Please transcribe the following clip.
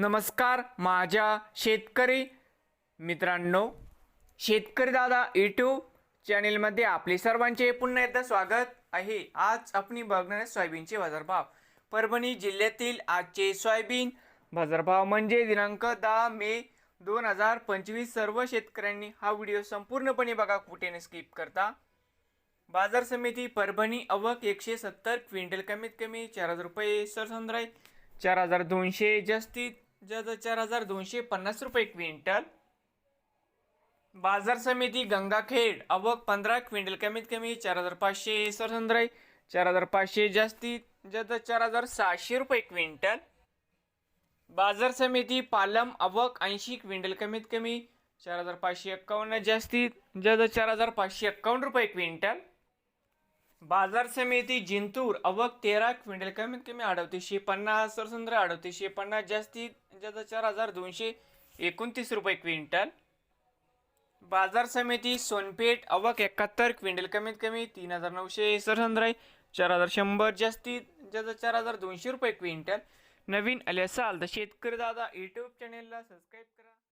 नमस्कार माझ्या शेतकरी मित्रांनो शेतकरी दादा यूट्यूब चॅनेलमध्ये आपले सर्वांचे पुन्हा एकदा स्वागत आहे. आज आपण बघणार आहे सोयाबीनचे बाजारभाव. परभणी जिल्ह्यातील आजचे सोयाबीन बाजारभाव म्हणजे दिनांक दहा मे दोन हजार पंचवीस. सर्व शेतकऱ्यांनी हा व्हिडिओ संपूर्णपणे बघा कुठे स्किप करता. बाजार समिती परभणी अवक एकशे सत्तर क्विंटल कमीत कमी चार हजार रुपये सरसंद्राय चार हजार दोनशे जास्तीत जज चार हजार दोनशे पन्नास रुपये क्विंटल. बाजार समिती गंगाखेड अवक पंधरा क्विंटल कमीत कमी चार हजार पाचशे सरसंद्राई चार हजार पाचशे जास्तीत जद चार हजार सहाशे रुपये क्विंटल. बाजार समिती पालम अवक ऐंशी क्विंटल कमीत कमी चार हजार पाचशे एक्कावन्न जास्तीत जद चार हजार पाचशे एक्कावन्न रुपये क्विंटल. बाजार समिती जिंतूर अवक तेरा क्विंटल कमीत कमी अडतीसशे पन्नास सरसंद्र अडतीसशे पन्नास जास्तीत जास्त चार हजार दोनशे एकोणतीस रुपये क्विंटल. बाजार समिती सोनपेठ अवक एकाहत्तर क्विंटल कमीत कमी तीन हजार नऊशे सरसंद्राई चार हजार शंभर जास्तीत जास्त चार हजार दोनशे रुपये क्विंटल. नवीन आले असाल तर शेतकरी दादा यूट्यूब चॅनेलला सबस्क्राईब करा.